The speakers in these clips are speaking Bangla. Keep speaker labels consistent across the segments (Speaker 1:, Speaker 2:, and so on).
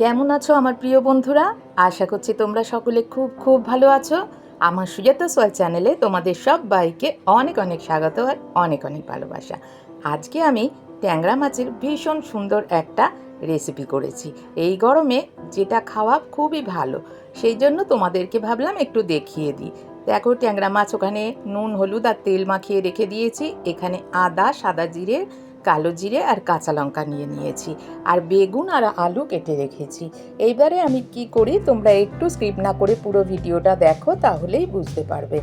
Speaker 1: কেমন আছো আমার প্রিয় বন্ধুরা? আশা করছি তোমরা সকলে খুব খুব ভালো আছো। আমার সুজাতা সোয়াল চ্যানেলে তোমাদের সব বাইকে অনেক অনেক স্বাগত আর অনেক অনেক ভালোবাসা। আজকে আমি ট্যাংরা মাছের ভীষণ সুন্দর একটা রেসিপি করেছি। এই গরমে যেটা খাওয়া খুবই ভালো, সেই জন্য তোমাদেরকে ভাবলাম একটু দেখিয়ে দিই। দেখো ট্যাংরা মাছ ওখানে নুন, হলুদ আর তেল মাখিয়ে রেখে দিয়েছি। এখানে আদা, সাদা জিরে কালো জিরে আর কাঁচা লঙ্কা নিয়ে নিয়েছি আর বেগুন আর আলু কেটে রেখেছি। এইবারে আমি কি করি, তোমরা একটু স্ক্রিপ না করে পুরো ভিডিওটা দেখো, তাহলেই বুঝতে পারবে।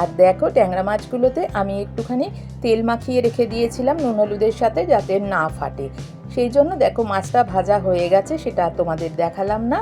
Speaker 1: আর দেখো, ট্যাংরা মাছগুলোতে আমি একটুখানি তেল মাখিয়ে রেখে দিয়েছিলাম নুন হলুদের সাথে যাতে না ফাটে। সেই জন্য দেখো মাছটা ভাজা হয়ে গেছে, সেটা তোমাদের দেখালাম না,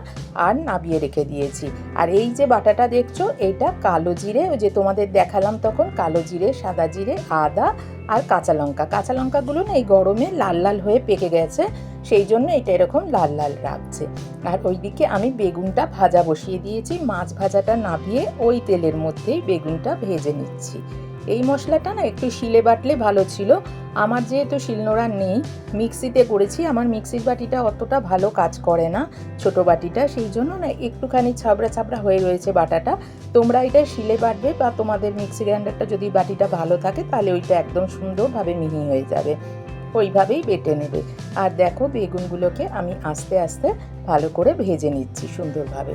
Speaker 1: আর নাবিয়ে রেখে দিয়েছি। আর এই যে বাটাটা দেখছ, এটা কালো জিরে, ওই যে তোমাদের দেখালাম তখন, কালো জিরে, সাদা জিরে, আদা আর কাঁচা লঙ্কা। কাঁচা লঙ্কাগুলো না এই গরমে লাল লাল হয়ে পেকে গেছে, সেই জন্য এটা এরকম লাল লাল রাখছে আর ওইদিকে আমি বেগুনটা ভাজা বসিয়ে দিয়েছি, মাছ ভাজাটা নাবিয়ে ওই তেলের মধ্যেই বেগুনটা ভেজে নিচ্ছি। এই মশলাটা না একটু শিলে বাটলে ভালো ছিল। আমার যেহেতু শিলনোড়া নেই, মিক্সিতে করেছি, আমার মিক্সির বাটিটা অতটা ভালো কাজ করে না ছোট বাটিটা, সেই জন্য না একটুখানি ছাবড়া ছাবড়া হয়ে রয়েছে বাটাটা। তোমরা এটা শিলে বাটবে বা তোমাদের মিক্সি গ্রাইন্ডারটা যদি বাটিটা ভালো থাকে, তাহলে ওইটা একদম সুন্দরভাবে মিহি হয়ে যাবে। ওইভাবেই বেটে নেবে। আর দেখো, বেগুনগুলোকে আমি আস্তে আস্তে ভালো করে ভেজে নিচ্ছি সুন্দরভাবে।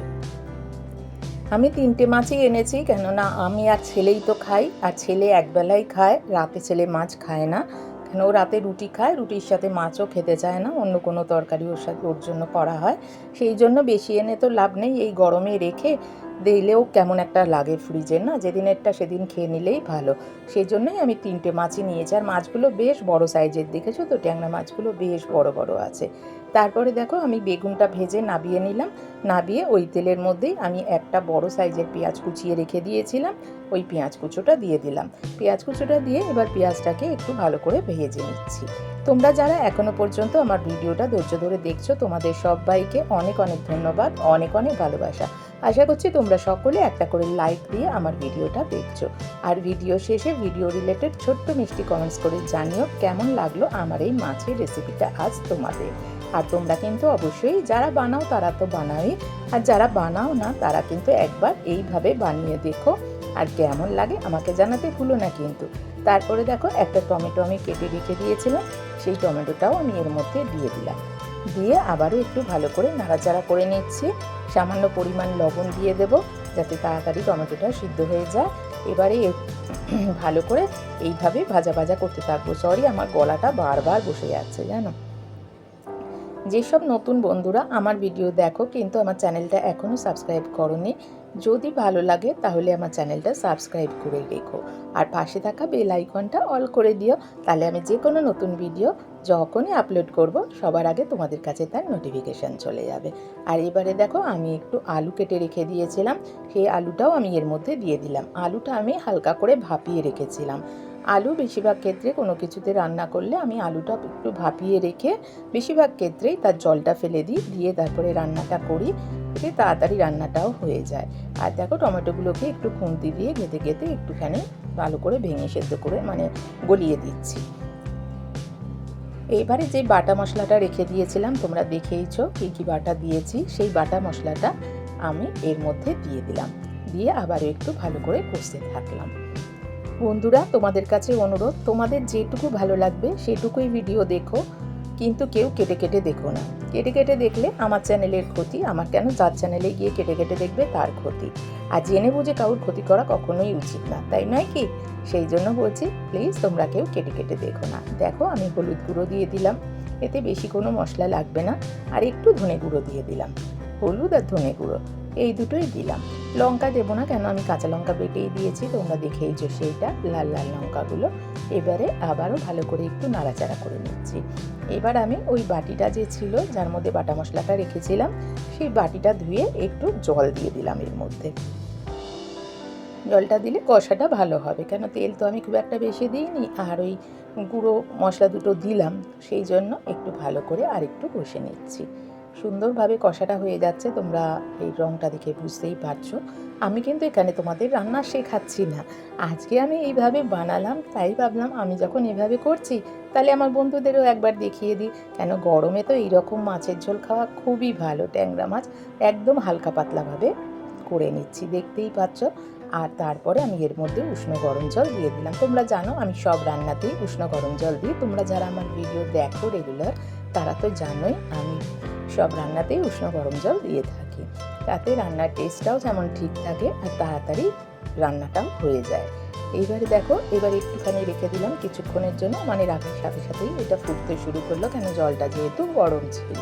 Speaker 1: আমি তিনটে মাছই এনেছি, কেননা আমি আর ছেলেই তো খাই, আর ছেলে একবেলাই খায়, রাতে ছেলে মাছ খায় না। কেন, ও রাতে রুটি খায়, রুটির সাথে মাছও খেতে চায় না, অন্য কোনো তরকারি ওর সাথে, ওর জন্য করা হয়। সেই জন্য বেশি এনে তো লাভ নেই, এই গরমে রেখে দিলেও কেমন একটা লাগে ফ্রিজের না? যেদিনেরটা সেদিন খেয়ে নিলেই ভালো। সেই জন্যই আমি তিনটে মাছই নিয়েছি, আর মাছগুলো বেশ বড় সাইজের দেখেছ তো? ট্যাংরা মাছগুলো বেশ বড় বড় আছে। তারপরে দেখো আমি বেগুনটা ভেজে নাবিয়ে নিলাম। নাবিয়ে ওই তেলের মধ্যেই আমি একটা বড় সাইজের পেঁয়াজ কুচিয়ে রেখে দিয়েছিলাম। ওই পেঁয়াজ কুচোটা দিয়ে দিলাম। পেঁয়াজ কুচোটা দিয়ে এবার পেঁয়াজটাকে একটু ভালো করে ভেজে নিচ্ছি। তোমরা যারা এখনও পর্যন্ত আমার ভিডিওটা ধৈর্য ধরে দেখছ, তোমাদের সবাইকে অনেক অনেক ধন্যবাদ, অনেক অনেক ভালোবাসা। আশা করছি তোমরা সকলে একটা করে লাইক দিয়ে আমার ভিডিওটা দেখছ। আর ভিডিও শেষে ভিডিও রিলেটেড ছোট্ট মিষ্টি কমেন্টস করে জানিও কেমন লাগল আমার এই মাছের রেসিপিটা আজ তোমাদের। আর তোমরা কিন্তু অবশ্যই যারা বানাও তারা তো বানাওই, আর যারা বানাও না তারা কিন্তু একবার এইভাবে বানিয়ে দেখো, আর কেমন লাগে আমাকে জানাতে ভুলো না কিন্তু। তারপরে দেখো একটা টমেটো আমি কেটে রেখে দিয়েছিলাম, সেই টমেটোটাও আমি এর মধ্যে দিয়ে দিলাম। দিয়ে আবারও একটু ভালো করে নাড়াচাড়া করে নিচ্ছি, সামান্য পরিমাণ লবণ দিয়ে দেব, যাতে তাড়াতাড়ি টমেটোটা সিদ্ধ হয়ে যায়। এবারে ভালো করে এইভাবে ভাজা ভাজা করতে থাকব। সরি আমার গলাটা বারবার বসে যাচ্ছে, জানো? যেসব নতুন বন্ধুরা আমার ভিডিও দেখো কিন্তু আমার চ্যানেলটা এখনও সাবস্ক্রাইব করনি, যদি ভালো লাগে তাহলে আমার চ্যানেলটা সাবস্ক্রাইব করে রেখো। আর পাশে থাকা বেল আইকনটা অল করে দিও, তাহলে আমি যে কোনো নতুন ভিডিও যখনই আপলোড করব, সবার আগে তোমাদের কাছে তার নোটিফিকেশান চলে যাবে। আর এবারে দেখো আমি একটু আলু কেটে রেখে দিয়েছিলাম, সেই আলুটাও আমি এর মধ্যে দিয়ে দিলাম। আলুটা আমি হালকা করে ভাপিয়ে রেখেছিলাম। আলু বেশিরভাগ ক্ষেত্রে কোনো কিছুতে রান্না করলে আমি আলুটা একটু ভাপিয়ে রেখে বেশিরভাগ ক্ষেত্রেই তার জলটা ফেলে দিই, দিয়ে তারপরে রান্নাটা করি, এতে তাড়াতাড়ি রান্নাটাও হয়ে যায়। আর দেখো টমেটোগুলোকে একটু খুন্তি দিয়ে গেঁথে গেঁথে একটুখানি ভালো করে ভেঙে সেদ্ধ করে মানে গলিয়ে দিচ্ছি। এইবারে যে বাটা মশলাটা রেখে দিয়েছিলাম, তোমরা দেখেইছো কী কী বাটা দিয়েছি, সেই বাটা মশলাটা আমি এর মধ্যে দিয়ে দিলাম। দিয়ে আবারও একটু ভালো করে কষতে থাকলাম। বন্ধুরা, তোমাদের কাছে অনুরোধ, তোমাদের যেটুকু ভালো লাগবে সেটুকুই ভিডিও দেখো। কিন্তু কেউ কেটে কেটে দেখো না। কেটে কেটে দেখলে আমার চ্যানেলের ক্ষতি, আমার কেন যার চ্যানেলে গিয়ে কেটে কেটে দেখবে তার ক্ষতি। আর জেনে বুঝে কারোর ক্ষতি করা কখনোই উচিত না, তাই নয় কি? সেই জন্য বলছি প্লিজ তোমরা কেউ কেটে কেটে দেখো না। দেখো, আমি হলুদ গুঁড়ো দিয়ে দিলাম। এতে বেশি কোনো মশলা লাগবে না। আর একটু ধনে গুঁড়ো দিয়ে দিলাম। হলুদ আর ধনে গুঁড়ো, এই দুটোই দিলাম। লঙ্কা দেবো না কেন? আমি কাঁচা লঙ্কা বেটেই দিয়েছি, তোমরা দেখেইছো সেইটা, লাল লাল লঙ্কাগুলো। এবারে আবারও ভালো করে একটু নাড়াচাড়া করে নিচ্ছি। এবার আমি ওই বাটিটা যে ছিল, যার মধ্যে বাটা মশলাটা রেখেছিলাম, সেই বাটিটা ধুয়ে একটু জল দিয়ে দিলাম এর মধ্যে। জলটা দিলে কষাটা ভালো হবে, কেন তেল তো আমি খুব একটা বেশি দিইনি। আর ওই গুঁড়ো মশলা দুটো দিলাম, সেই জন্য একটু ভালো করে আর একটু কষে নিচ্ছি। সুন্দরভাবে কষাটা হয়ে যাচ্ছে, তোমরা এই রঙটা দেখে বুঝতেই পারছ। আমি কিন্তু এখানে তোমাদের রান্না শেখাচ্ছি না। আজকে আমি এইভাবে বানালাম, তাই ভাবলাম আমি যখন এভাবে করছি, তাহলে আমার বন্ধুদেরও একবার দেখিয়ে দিই। কেন গরমে তো এইরকম মাছের ঝোল খাওয়া খুবই ভালো, ট্যাংরা মাছ একদম হালকা পাতলাভাবে করে নিচ্ছি, দেখতেই পাচ্ছ। আর তারপরে আমি এর মধ্যে উষ্ণ গরম জল দিয়ে দিলাম। তোমরা জানো আমি সব রান্নাতেই উষ্ণ গরম জল দিই। তোমরা যারা আমার ভিডিও দেখো রেগুলার তারা তো জানোই আমি সব রান্নাতেই উষ্ণ গরম জল দিয়ে থাকি। তাতে রান্নার টেস্টটাও যেমন ঠিক থাকে আর তাড়াতাড়ি রান্নাটাও হয়ে যায়। এইবারে দেখো, এবার একটুখানি রেখে দিলাম কিছুক্ষণের জন্য। মানে রাখার সাথে সাথেই এটা ফুটতে শুরু করল। কেন? জলটা যেহেতু গরম ছিল।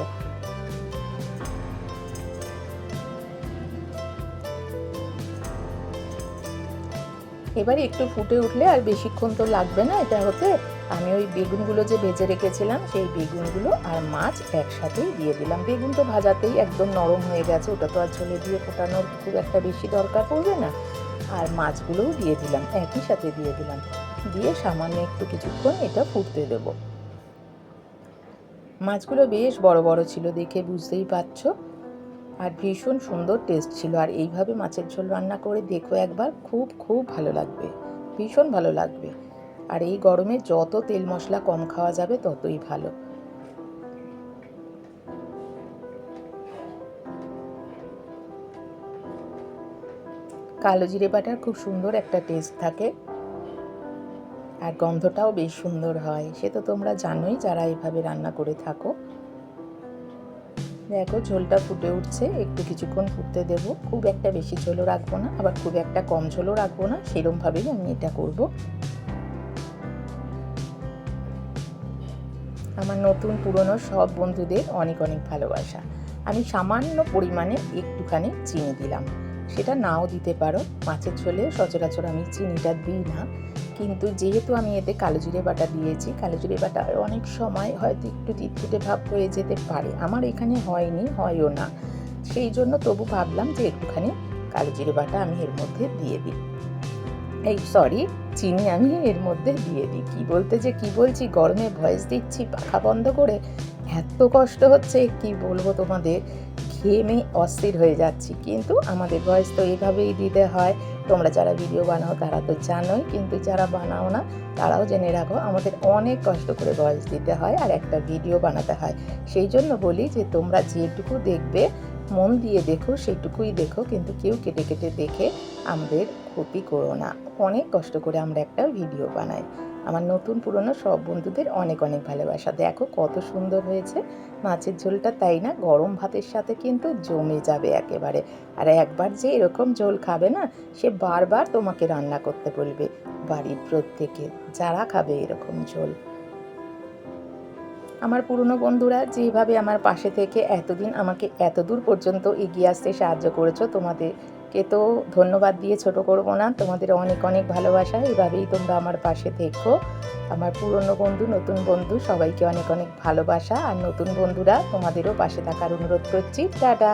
Speaker 1: এবারে একটু ফুটে উঠলে আর বেশিক্ষণ তো লাগবে না, এটা হতে আমি ওই বেগুনগুলো যে ভেজে রেখেছিলাম, সেই বেগুনগুলো আর মাছ একসাথেই দিয়ে দিলাম। বেগুন তো ভাজাতেই একদম নরম হয়ে গেছে, ওটা তো আর ঝোলে দিয়ে ফোটানোর খুব একটা বেশি দরকার পড়বে না। আর মাছগুলোও দিয়ে দিলাম, একই সাথে দিয়ে দিলাম। দিয়ে সামান্য একটু কিছুক্ষণ এটা ফুটতে দেব। মাছগুলো বেশ বড় বড় ছিল দেখে বুঝতেই পারছ। আর ভীষণ সুন্দর টেস্ট ছিল। আর এইভাবে মাছের ঝোল রান্না করে দেখো একবার, খুব খুব ভালো লাগবে। ভীষণ ভালো লাগবে। আর এই গরমে যত তেল মশলা কম খাওয়া যাবে, ততই ভালো। কালো জিরে বাটার খুব সুন্দর একটা টেস্ট থাকে। আর গন্ধটাও বেশ সুন্দর হয়। সে তো তোমরা জানোই যারা এইভাবে রান্না করে থাকো। দেখো ঝোলটা ফুটে উঠছে, একটু কিছুক্ষণ ফুটতে দেব। খুব একটা বেশি ঝোলও রাখব না, আবার খুব একটা কম ঝোলও রাখব না, সেরমভাবেই আমি এটা করব। আমার নতুন পুরনো সব বন্ধুদের অনেক অনেক ভালোবাসা। আমি সামান্য পরিমাণে একটুখানি চিনি দিলাম। সেটা নাও দিতে পারো। মাছের ঝোলে সচরাচর আমি চিনিটা দিই না। কিন্তু যেহেতু আমি এতে কালো জিরে বাটা দিয়েছি, কালো জিরে বাটা অনেক সময় হয়তো একটু তিতকুটে ভাব হয়ে যেতে পারে। আমার এখানে হয়নি, হয়ও না। সেই জন্য তবু ভাবলাম যে একটুখানি কালো জিরে বাটা আমি এর মধ্যে দিয়ে দিই। এই সরি চিনি আমি এর মধ্যে দিয়ে দিই। কি বলতে যে কি বলছি, গরমে ভয়েস দিচ্ছি, পাখা বন্ধ করে এত কষ্ট হচ্ছে, কি বলব তোমাদের? ঘেমে অস্থির হয়ে যাচ্ছি। কিন্তু আমাদের ভয়েস তো এইভাবেই দিতে হয়। তোমরা যারা ভিডিও বানাও, তারা তো জানোই। কিন্তু যারা বানাও না, তারাও জেনে রাখো, আমাদের অনেক কষ্ট করে ভয়েস দিতে হয় আর একটা ভিডিও বানাতে হয়। সেই জন্য বলি যে, তোমরা যেটুকু দেখবে, মন দিয়ে দেখো, সেটুকুই দেখো। কিন্তু কেউ কেটে কেটে দেখে আমাদের ক্ষতি করো না। অনেক কষ্ট করে আমরা একটা ভিডিও বানাই। আমার নতুন পুরনো সব বন্ধুদের অনেক অনেক ভালোবাসা। দেখো কত সুন্দর হয়েছে। মাছের ঝোলটা তাই না? গরম ভাতের সাথে কিন্তু জমে যাবে একেবারে। আর একবার যে এরকম ঝোল খাবে না, সে বারবার তোমাকে রান্না করতে বলবে, বাড়ির প্রত্যেকে যারা খাবে এরকম ঝোল। আমার পুরনো বন্ধুরা যেভাবে আমার পাশে থেকে এতদিন আমাকে এত দূর পর্যন্ত এগিয়ে আসতে সাহায্য করেছ তোমাদেরকে তো ধন্যবাদ দিয়ে ছোট করব না। তোমাদের অনেক অনেক ভালোবাসা। এভাবেই তোমরা আমার পাশে থেকো। আমার পুরনো বন্ধু, নতুন বন্ধু, সবাইকে অনেক অনেক ভালোবাসা। আর নতুন বন্ধুরা তোমাদেরও পাশে থাকার অনুরোধ করছি। টাটা!